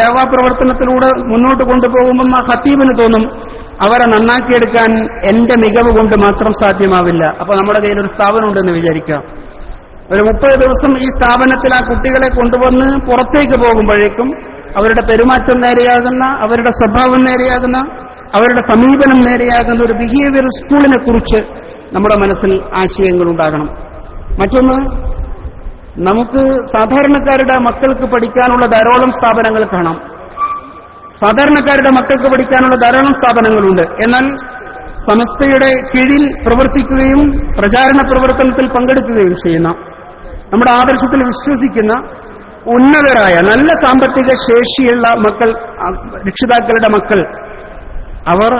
ദേവാ പ്രവർത്തനത്തിലൂടെ മുന്നോട്ട് കൊണ്ടുപോകുമ്പം ആ ഹത്തീബിന് തോന്നും അവരെ നന്നാക്കിയെടുക്കാൻ എന്റെ മികവ് കൊണ്ട് മാത്രം സാധ്യമാവില്ല. അപ്പൊ നമ്മുടെ കയ്യിൽ ഒരു സ്ഥാപനം ഉണ്ടെന്ന് വിചാരിക്കാം ഒരു മുപ്പത് ദിവസം ഈ സ്ഥാപനത്തിൽ ആ കുട്ടികളെ കൊണ്ടുവന്ന് പുറത്തേക്ക് പോകുമ്പോഴേക്കും അവരുടെ പെരുമാറ്റം നേരെയാകുന്ന അവരുടെ സ്വഭാവം നേരെയാകുന്ന അവരുടെ സമീപനം നേരെയാകുന്ന ഒരു ബിഹേവിയർ സ്കൂളിനെ കുറിച്ച് നമ്മുടെ മനസ്സിൽ ആശയങ്ങൾ ഉണ്ടാകണം. മറ്റൊന്ന് നമുക്ക് സാധാരണക്കാരുടെ മക്കൾക്ക് പഠിക്കാനുള്ള ധാരാളം സ്ഥാപനങ്ങൾ കാണാം. സാധാരണക്കാരുടെ മക്കൾക്ക് പഠിക്കാനുള്ള ധാരാളം സ്ഥാപനങ്ങളുണ്ട്. എന്നാൽ സമസ്തയുടെ കീഴിൽ പ്രവർത്തിക്കുകയും പ്രചാരണ പ്രവർത്തനത്തിൽ പങ്കെടുക്കുകയും ചെയ്യുന്ന നമ്മുടെ ആദർശത്തിൽ വിശ്വസിക്കുന്ന ഉന്നതരായ നല്ല സാമ്പത്തിക ശേഷിയുള്ള മക്കൾ രക്ഷിതാക്കളുടെ മക്കൾ അവർ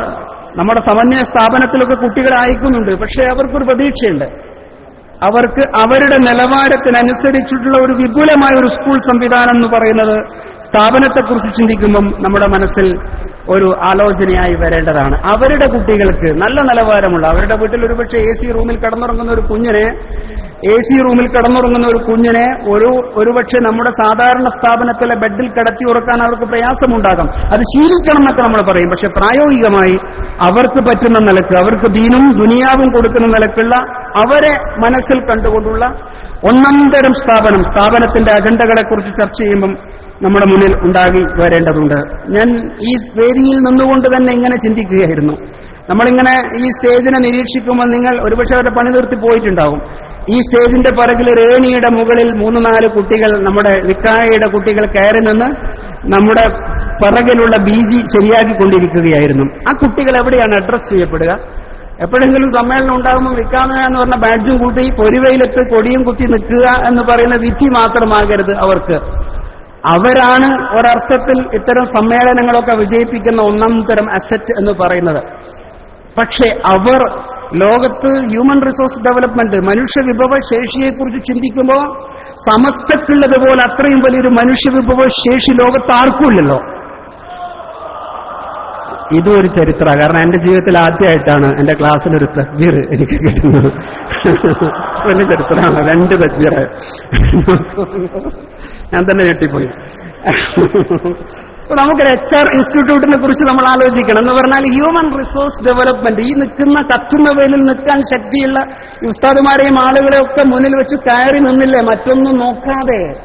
നമ്മുടെ സമന്വയ സ്ഥാപനത്തിലൊക്കെ കുട്ടികളെ അയക്കുന്നുണ്ട്. പക്ഷേ അവർക്കൊരു പ്രതീക്ഷയുണ്ട്. അവർക്ക് അവരുടെ നിലവാരത്തിനനുസരിച്ചിട്ടുള്ള ഒരു വിപുലമായ ഒരു സ്കൂൾ സംവിധാനം എന്ന് പറയുന്നത് സ്ഥാപനത്തെക്കുറിച്ച് ചിന്തിക്കുമ്പം നമ്മുടെ മനസ്സിൽ ഒരു ആലോചനയായി വരേണ്ടതാണ്. അവരുടെ കുട്ടികൾക്ക് നല്ല നിലവാരമുള്ള അവരുടെ വീട്ടിൽ ഒരുപക്ഷെ എ സി റൂമിൽ കിടന്നുറങ്ങുന്ന ഒരു കുഞ്ഞിനെ എ സി റൂമിൽ കിടന്നുറങ്ങുന്ന ഒരു കുഞ്ഞിനെ ഒരു ഒരുപക്ഷെ നമ്മുടെ സാധാരണ സ്ഥാപനത്തിലെ ബെഡിൽ കിടത്തി ഉറക്കാൻ അവർക്ക് പ്രയാസമുണ്ടാകാം. അത് ശീലിക്കണം എന്നൊക്കെ നമ്മൾ പറയും. പക്ഷെ പ്രായോഗികമായി അവർക്ക് പറ്റുന്ന നിലയ്ക്ക് അവർക്ക് ദീനും ദുനിയാവും കൊടുക്കുന്ന നിലക്കുള്ള അവരെ മനസ്സിൽ കണ്ടുകൊണ്ടുള്ള ഒന്നാം തരം സ്ഥാപനം സ്ഥാപനത്തിന്റെ അജണ്ടകളെക്കുറിച്ച് ചർച്ച ചെയ്യുമ്പം നമ്മുടെ മുന്നിൽ ഉണ്ടാകി വരേണ്ടതുണ്ട്. ഞാൻ ഈ വേദിയിൽ നിന്നുകൊണ്ട് തന്നെ ഇങ്ങനെ ചിന്തിക്കുകയായിരുന്നു. നമ്മളിങ്ങനെ ഈ സ്റ്റേജിനെ നിരീക്ഷിക്കുമ്പോൾ നിങ്ങൾ ഒരുപക്ഷെ അവരുടെ പണി നിർത്തി പോയിട്ടുണ്ടാവും. ഈ സ്റ്റേജിന്റെ പിറകിൽ രേണിയുടെ മുകളിൽ മൂന്ന് നാല് കുട്ടികൾ നമ്മുടെ വിക്കായയുടെ കുട്ടികൾ കയറി നിന്ന് നമ്മുടെ പിറകിലുള്ള ബീജി ശരിയാക്കിക്കൊണ്ടിരിക്കുകയായിരുന്നു. ആ കുട്ടികൾ എവിടെയാണ് അഡ്രസ് ചെയ്യപ്പെടുക? എപ്പോഴെങ്കിലും സമ്മേളനം ഉണ്ടാകുമ്പോൾ വിക്കാമ എന്ന് പറഞ്ഞ ബാഡ്ജും കൂട്ടി പൊരുവയിലെത്തി കൊടിയും കുത്തി നിൽക്കുക എന്ന് പറയുന്ന വിധി മാത്രമാകരുത് അവർക്ക്. അവരാണ് ഒരർത്ഥത്തിൽ ഇത്തരം സമ്മേളനങ്ങളൊക്കെ വിജയിപ്പിക്കുന്ന ഒന്നാം തരം അസറ്റ് എന്ന് പറയുന്നത്. പക്ഷേ അവർ ലോകത്ത് ഹ്യൂമൻ റിസോഴ്സ് ഡെവലപ്മെന്റ് മനുഷ്യ വിഭവ ശേഷിയെക്കുറിച്ച് ചിന്തിക്കുമ്പോൾ സമസ്തക്കുള്ളതുപോലെ അത്രയും വലിയൊരു മനുഷ്യ വിഭവ ശേഷി ലോകത്ത് ആർക്കുമില്ലല്ലോ ഇതും ഒരു ചരിത്ര. കാരണം എന്റെ ജീവിതത്തിൽ ആദ്യമായിട്ടാണ് എന്റെ ക്ലാസ്സിലൊരു തക്ബീർ എനിക്ക് കിട്ടുന്നത്. വലിയ ചരിത്രമാണ് രണ്ട് തക്ബീർ ഞാൻ തന്നെ ഞെട്ടിപ്പോയി. നമുക്കൊരു എച്ച് ആർ ഇൻസ്റ്റിറ്റ്യൂട്ടിനെ കുറിച്ച് നമ്മൾ ആലോചിക്കണം എന്ന് പറഞ്ഞാൽ ഹ്യൂമൻ റിസോഴ്സ് ഡെവലപ്മെന്റ് ഈ നിൽക്കുന്ന കത്തുന്ന വെയിലിൽ നിൽക്കാൻ ശക്തിയുള്ള ഉസ്താദുമാരെയും ആളുകളെയും ഒക്കെ മുന്നിൽ വെച്ച് കയറി നിന്നില്ലേ? മറ്റൊന്നും നോക്കാതെ.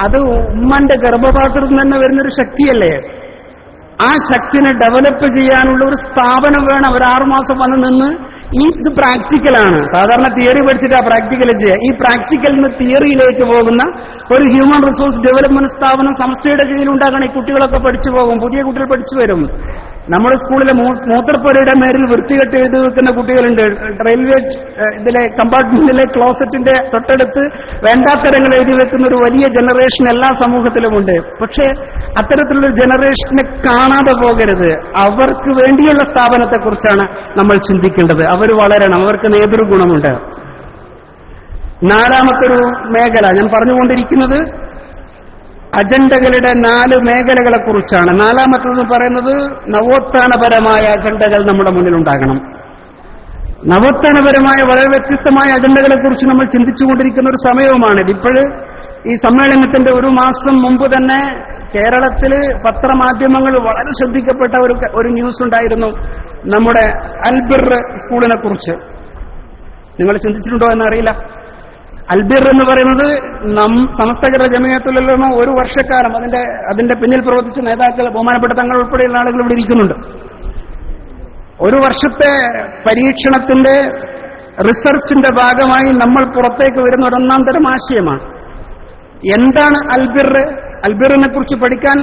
അത് ഉമ്മന്റെ ഗർഭപാത്രത്തിൽ തന്നെ വരുന്നൊരു ശക്തിയല്ലേ? ആ ശക്തിനെ ഡെവലപ്പ് ചെയ്യാനുള്ള ഒരു സ്ഥാപനം വേണം. ഒരു ആറുമാസം വന്ന് നിന്ന് ഈ ഇത് പ്രാക്ടിക്കലാണ് സാധാരണ തിയറി പഠിച്ചിട്ട് ആ പ്രാക്ടിക്കൽ ചെയ്യുക ഈ പ്രാക്ടിക്കലിൽ നിന്ന് തിയറിയിലേക്ക് പോകുന്ന ഒരു ഹ്യൂമൻ റിസോഴ്സ് ഡെവലപ്മെന്റ് സ്ഥാപനം സംസ്ഥയുടെ കീഴിൽ ഉണ്ടാകണം ഈ കുട്ടികളൊക്കെ പഠിച്ചു പോകും. പുതിയ കുട്ടികൾ പഠിച്ചു വരും. നമ്മുടെ സ്കൂളിലെ മൂത്രപ്പുരയുടെ മേലിൽ വൃത്തികെട്ട് എഴുതി വെക്കുന്ന കുട്ടികളുണ്ട്. റെയിൽവേ ഇതിലെ കമ്പാർട്ട്മെന്റിലെ ക്ലോസറ്റിന്റെ തൊട്ടടുത്ത് വേണ്ടാത്തരങ്ങൾ എഴുതി വെക്കുന്ന ഒരു വലിയ ജനറേഷൻ എല്ലാ സമൂഹത്തിലുമുണ്ട്. പക്ഷേ അത്തരത്തിലുള്ള ജനറേഷനെ കാണാതെ പോകരുത്. അവർക്ക് വേണ്ടിയുള്ള സ്ഥാപനത്തെക്കുറിച്ചാണ് നമ്മൾ ചിന്തിക്കേണ്ടത്. അവർ വളരണം. അവർക്ക് നേതൃഗുണമുണ്ട്. നാലാമത്തൊരു മേഖല ഞാൻ പറഞ്ഞുകൊണ്ടിരിക്കുന്നത് അജണ്ടകളുടെ നാല് മേഖലകളെ കുറിച്ചാണ് നാലാമത്തേത് പറയുന്നത് നവോത്ഥാനപരമായ അജണ്ടകൾ നമ്മുടെ മുന്നിലുണ്ടാകണം. നവോത്ഥാനപരമായ വളരെ വ്യത്യസ്തമായ അജണ്ടകളെ കുറിച്ച് നമ്മൾ ചിന്തിച്ചുകൊണ്ടിരിക്കുന്ന ഒരു സമയവുമാണിത് ഇപ്പോഴ് ഈ സമ്മേളനത്തിന്റെ ഒരു മാസം മുമ്പ് തന്നെ കേരളത്തിൽ പത്രമാധ്യമങ്ങൾ വളരെ ശ്രദ്ധിക്കപ്പെട്ട ഒരു ഒരു ന്യൂസ് ഉണ്ടായിരുന്നു നമ്മുടെ അൽബിർ സ്കൂളിനെ കുറിച്ച് നിങ്ങൾ ചിന്തിച്ചിട്ടുണ്ടോ എന്നറിയില്ല. അൽബിർ എന്ന് പറയുന്നത് നം സമസ്തകര ജമീയത്തിലുള്ള ഒരു വർഷക്കാലം അതിന്റെ അതിന്റെ പിന്നിൽ പ്രവർത്തിച്ച നേതാക്കൾ ബഹുമാനപ്പെട്ട തങ്ങൾ ഉൾപ്പെടെയുള്ള ആളുകൾ ഇവിടെ ഇരിക്കുന്നുണ്ട്. ഒരു വർഷത്തെ പരീക്ഷണത്തിന്റെ റിസർച്ചിന്റെ ഭാഗമായി നമ്മൾ പുറത്തേക്ക് വരുന്ന ഒരു ഒന്നാം തരം ആശയമാണ്. എന്താണ് അൽബിർ? അൽബിറിനെ കുറിച്ച് പഠിക്കാൻ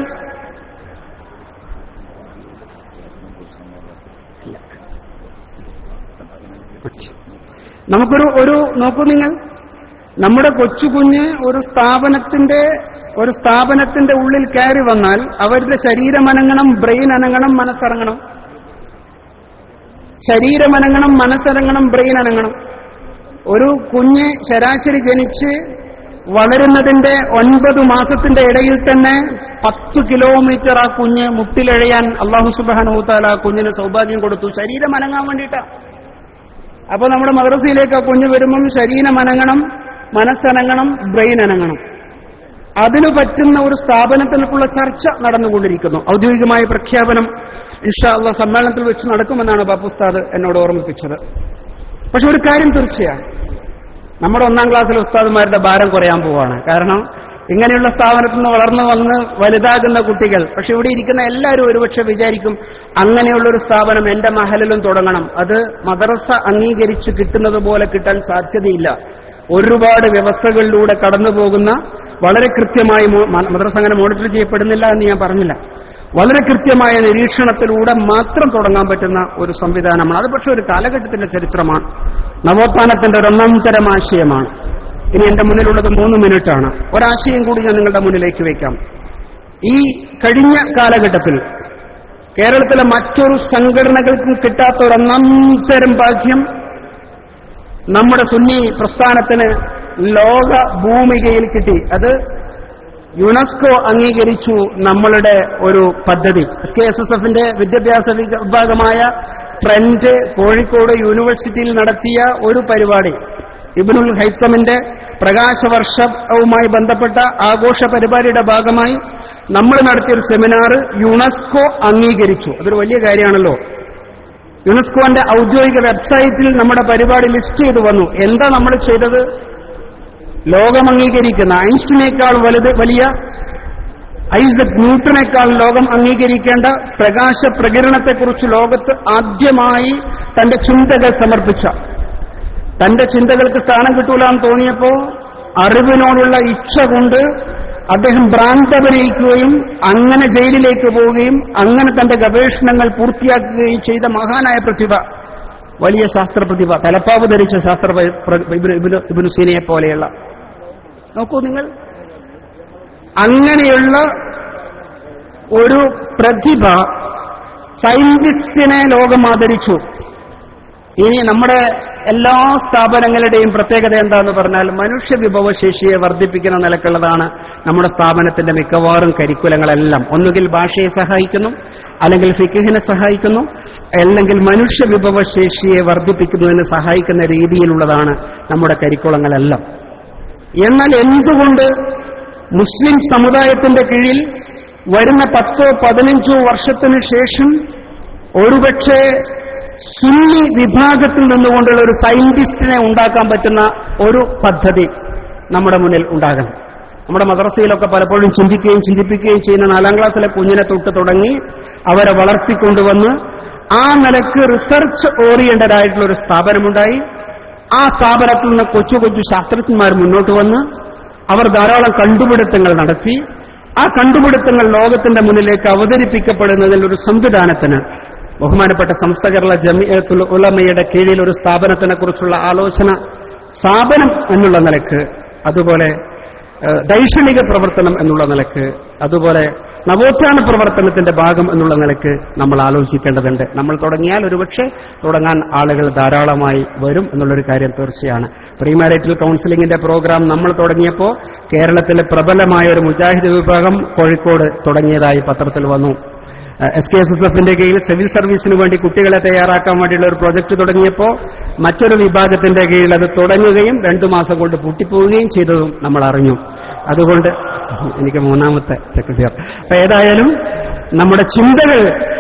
നമുക്കൊരു ഒരു നോക്കൂ നിങ്ങൾ. നമ്മുടെ കൊച്ചുകുഞ്ഞ് ഒരു സ്ഥാപനത്തിന്റെ ഒരു സ്ഥാപനത്തിന്റെ ഉള്ളിൽ കയറി വന്നാൽ അവരുടെ ശരീരം അനങ്ങണം ബ്രെയിൻ അനങ്ങണം മനസ്സിറങ്ങണം ശരീരം അനങ്ങണം മനസ്സിറങ്ങണം ബ്രെയിൻ അനങ്ങണം. ഒരു കുഞ്ഞ് ശരാശരി ജനിച്ച് വളരുന്നതിന്റെ ഒൻപത് മാസത്തിന്റെ ഇടയിൽ തന്നെ പത്ത് കിലോമീറ്റർ ആ കുഞ്ഞ് മുട്ടിലഴയാൻ അള്ളാഹു സുബാനൂത്താല ആ കുഞ്ഞിന് സൗഭാഗ്യം കൊടുത്തു. ശരീരം അനങ്ങാൻ വേണ്ടിയിട്ടാ. അപ്പൊ നമ്മുടെ മദ്രസയിലേക്ക് ആ കുഞ്ഞ് വരുമ്പം ശരീരം അനങ്ങണം മനസ്സനങ്ങണം ബ്രെയിൻ അനങ്ങണം. അതിനു പറ്റുന്ന ഒരു സ്ഥാപനത്തിലേക്കുള്ള ചർച്ച നടന്നുകൊണ്ടിരിക്കുന്നു. ഔദ്യോഗികമായ പ്രഖ്യാപനം അള്ളാഹ് സമ്മേളനത്തിൽ വെച്ച് നടക്കുമെന്നാണ് ബാപ്പുസ്താദ് എന്നോട് ഓർമ്മിപ്പിച്ചത്. പക്ഷെ ഒരു കാര്യം തീർച്ചയാണ്. നമ്മുടെ ഒന്നാം ക്ലാസ്സിലെ ഉസ്താദുമാരുടെ ഭാരം കുറയാൻ പോവാണ്. കാരണം ഇങ്ങനെയുള്ള സ്ഥാപനത്തിൽ നിന്ന് വളർന്നു വന്ന് വലുതാകുന്ന കുട്ടികൾ പക്ഷെ ഇവിടെ ഇരിക്കുന്ന എല്ലാവരും ഒരുപക്ഷെ വിചാരിക്കും അങ്ങനെയുള്ള ഒരു സ്ഥാപനം എന്റെ മഹലിലും തുടങ്ങണം. അത് മദ്രസ അംഗീകരിച്ച് കിട്ടുന്നത് പോലെ കിട്ടാൻ സാധ്യതയില്ല. ഒരുപാട് വ്യവസ്ഥകളിലൂടെ കടന്നു പോകുന്ന വളരെ കൃത്യമായി മദ്രസ അങ്ങനെ മോണിറ്റർ ചെയ്യപ്പെടുന്നില്ല എന്ന് ഞാൻ പറഞ്ഞില്ല. വളരെ കൃത്യമായ നിരീക്ഷണത്തിലൂടെ മാത്രം തുടങ്ങാൻ പറ്റുന്ന ഒരു സംവിധാനമാണ്. അത് പക്ഷെ ഒരു കാലഘട്ടത്തിന്റെ ചരിത്രമാണ്. നവോത്ഥാനത്തിന്റെ ഒരു ഒന്നാം ആശയമാണ്. ഇനി എന്റെ മുന്നിലുള്ളത് മൂന്ന് മിനിറ്റാണ്. ഒരാശയം കൂടി ഞാൻ നിങ്ങളുടെ മുന്നിലേക്ക് വയ്ക്കാം. ഈ കഴിഞ്ഞ കാലഘട്ടത്തിൽ കേരളത്തിലെ മറ്റൊരു സംഘടനകൾക്കും കിട്ടാത്ത ഒരു ഒന്നാം തരം ഭാഗ്യം നമ്മുടെ സുന്നി പ്രസ്ഥാനത്തിന് ലോക ഭൂമികയിൽ കിട്ടി. അത് യുനെസ്കോ അംഗീകരിച്ചു നമ്മളുടെ ഒരു പദ്ധതി. എസ് കെ എസ് എസ് എഫിന്റെ വിദ്യാഭ്യാസ വിഭാഗമായ ട്രെൻഡ് കോഴിക്കോട് യൂണിവേഴ്സിറ്റിയിൽ നടത്തിയ ഒരു പരിപാടി. ഇബിനുൽ ഹൈത്തമിന്റെ പ്രകാശവർഷവുമായി ബന്ധപ്പെട്ട ആഘോഷ പരിപാടിയുടെ ഭാഗമായി നമ്മൾ നടത്തിയൊരു സെമിനാർ യുനെസ്കോ അംഗീകരിച്ചു. അതൊരു വലിയ കാര്യമാണല്ലോ. യുനെസ്കോന്റെ ഔദ്യോഗിക വെബ്സൈറ്റിൽ നമ്മുടെ പരിപാടി ലിസ്റ്റ് ചെയ്തു വന്നു. എന്താ നമ്മൾ ചെയ്തത്? ലോകം അംഗീകരിക്കുന്ന ഐൻസ്റ്റിനേക്കാൾ വലുത് വലിയ ഐസക് ന്യൂട്ടനേക്കാൾ ലോകം അംഗീകരിക്കേണ്ട പ്രകാശ പ്രകീരണത്തെക്കുറിച്ച് ലോകത്ത് ആദ്യമായി തന്റെ ചിന്തകൾ സമർപ്പിച്ച. തന്റെ ചിന്തകൾക്ക് സ്ഥാനം കിട്ടൂലാന്ന് തോന്നിയപ്പോ അറിവിനോടുള്ള ഇച്ഛ കൊണ്ട് അദ്ദേഹം ഭ്രാന്തപരിയിക്കുകയും അങ്ങനെ ജയിലിലേക്ക് പോവുകയും അങ്ങനെ തന്റെ ഗവേഷണങ്ങൾ പൂർത്തിയാക്കുകയും ചെയ്ത മഹാനായ പ്രതിഭ വലിയ ശാസ്ത്ര പ്രതിഭ തലപ്പാവ് ധരിച്ച ശാസ്ത്ര ഇബിനു സീനയെ പോലെയുള്ള. നോക്കൂ നിങ്ങൾ. അങ്ങനെയുള്ള ഒരു പ്രതിഭ സയന്റിസ്റ്റിനെ ലോകം ആദരിച്ചു ഇനി നമ്മുടെ എല്ലാ സ്ഥാപനങ്ങളുടെയും പ്രത്യേകത എന്താന്ന് പറഞ്ഞാൽ മനുഷ്യ വിഭവശേഷിയെ വർദ്ധിപ്പിക്കുന്ന നിലക്കുള്ളതാണ് നമ്മുടെ സ്ഥാപനത്തിന്റെ മിക്കവാറും കരിക്കുലങ്ങളെല്ലാം. ഒന്നുകിൽ ഭാഷയെ സഹായിക്കുന്നു അല്ലെങ്കിൽ ഫിക്കിഹിനെ സഹായിക്കുന്നു അല്ലെങ്കിൽ മനുഷ്യ വിഭവശേഷിയെ വർദ്ധിപ്പിക്കുന്നതിന് സഹായിക്കുന്ന രീതിയിലുള്ളതാണ് നമ്മുടെ കരിക്കുളങ്ങളെല്ലാം. എന്നാൽ എന്തുകൊണ്ട് മുസ്ലിം സമുദായത്തിന്റെ കീഴിൽ വരുന്ന പത്തോ പതിനഞ്ചോ വർഷത്തിനു ശേഷം ഒരുപക്ഷെ സുന്നി വിഭാഗത്തിൽ നിന്നുകൊണ്ടുള്ള ഒരു സയന്റിസ്റ്റിനെ ഉണ്ടാക്കാൻ പറ്റുന്ന ഒരു പദ്ധതി നമ്മുടെ മുന്നിൽ ഉണ്ടാകണം. നമ്മുടെ മദ്രസയിലൊക്കെ പലപ്പോഴും ചിന്തിക്കുകയും ചിന്തിപ്പിക്കുകയും ചെയ്യുന്ന നാലാം ക്ലാസ്സിലെ കുഞ്ഞിനെ തൊട്ട് തുടങ്ങി അവരെ വളർത്തിക്കൊണ്ടുവന്ന് ആ നിലയ്ക്ക് റിസർച്ച് ഓറിയന്റഡ് ആയിട്ടുള്ള ഒരു സ്ഥാപനമുണ്ടായി. ആ സ്ഥാപനത്തിൽ നിന്ന് കൊച്ചു കൊച്ചു ശാസ്ത്രജ്ഞന്മാർ മുന്നോട്ട് വന്ന് അവർ ധാരാളം കണ്ടുപിടുത്തങ്ങൾ നടത്തി. ആ കണ്ടുപിടുത്തങ്ങൾ ലോകത്തിന്റെ മുന്നിലേക്ക് അവതരിപ്പിക്കപ്പെടുന്നതിൽ ഒരു സംവിധാനത്തിന് ബഹുമാനപ്പെട്ട സമസ്ത കേരള ജമിയത്തുൽ ഉലമയുടെ കീഴിൽ ഒരു സ്ഥാപനത്തിനെ കുറിച്ചുള്ള ആലോചന സ്ഥാപനം എന്നുള്ള നിലയ്ക്ക് അതുപോലെ ദൈക്ഷണിക പ്രവർത്തനം എന്നുള്ള നിലയ്ക്ക് അതുപോലെ നവോത്ഥാന പ്രവർത്തനത്തിന്റെ ഭാഗം എന്നുള്ള നിലയ്ക്ക് നമ്മൾ ആലോചിക്കേണ്ടതുണ്ട്. നമ്മൾ തുടങ്ങിയാൽ ഒരുപക്ഷെ തുടങ്ങാൻ ആളുകൾ ധാരാളമായി വരും എന്നുള്ളൊരു കാര്യം തീർച്ചയാണ്. പ്രീമാരേറ്റൽ കൗൺസിലിംഗിന്റെ പ്രോഗ്രാം നമ്മൾ തുടങ്ങിയപ്പോൾ കേരളത്തിലെ പ്രബലമായ ഒരു മുജാഹിദ് വിഭാഗം കോഴിക്കോട് തുടങ്ങിയതായി പത്രത്തിൽ വന്നു. എസ് കെ എസ് എസ് എഫിന്റെ കീഴിൽ സിവിൽ സർവീസിന് വേണ്ടി കുട്ടികളെ തയ്യാറാക്കാൻ വേണ്ടിയുള്ള ഒരു പ്രോജക്ട് തുടങ്ങിയപ്പോൾ മറ്റൊരു വിഭാഗത്തിന്റെ കീഴിൽ അത് തുടങ്ങുകയും രണ്ടു മാസം കൊണ്ട് പൂട്ടിപ്പോവുകയും ചെയ്തതും നമ്മൾ അറിഞ്ഞു. അതുകൊണ്ട് എനിക്ക് മൂന്നാമത്തെ സെക്രട്ടറി അപ്പൊ ഏതായാലും നമ്മുടെ ചിന്തകൾ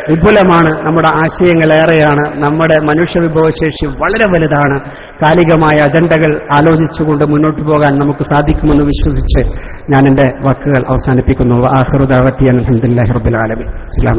വിപുലമാണ് നമ്മുടെ ആശയങ്ങൾ ഏറെയാണ് നമ്മുടെ മനുഷ്യ വിഭവശേഷി വളരെ വലുതാണ്. കാലികമായ അജണ്ടകൾ ആലോചിച്ചുകൊണ്ട് മുന്നോട്ട് പോകാൻ നമുക്ക് സാധിക്കുമെന്ന് വിശ്വസിച്ച് ഞാൻ എന്റെ വാക്കുകൾ അവസാനിപ്പിക്കുന്നു. ആഹ്റുദാവത്തി അലഹദില്ലാഹി റബുൽ ആലമി ഇസ്ലാം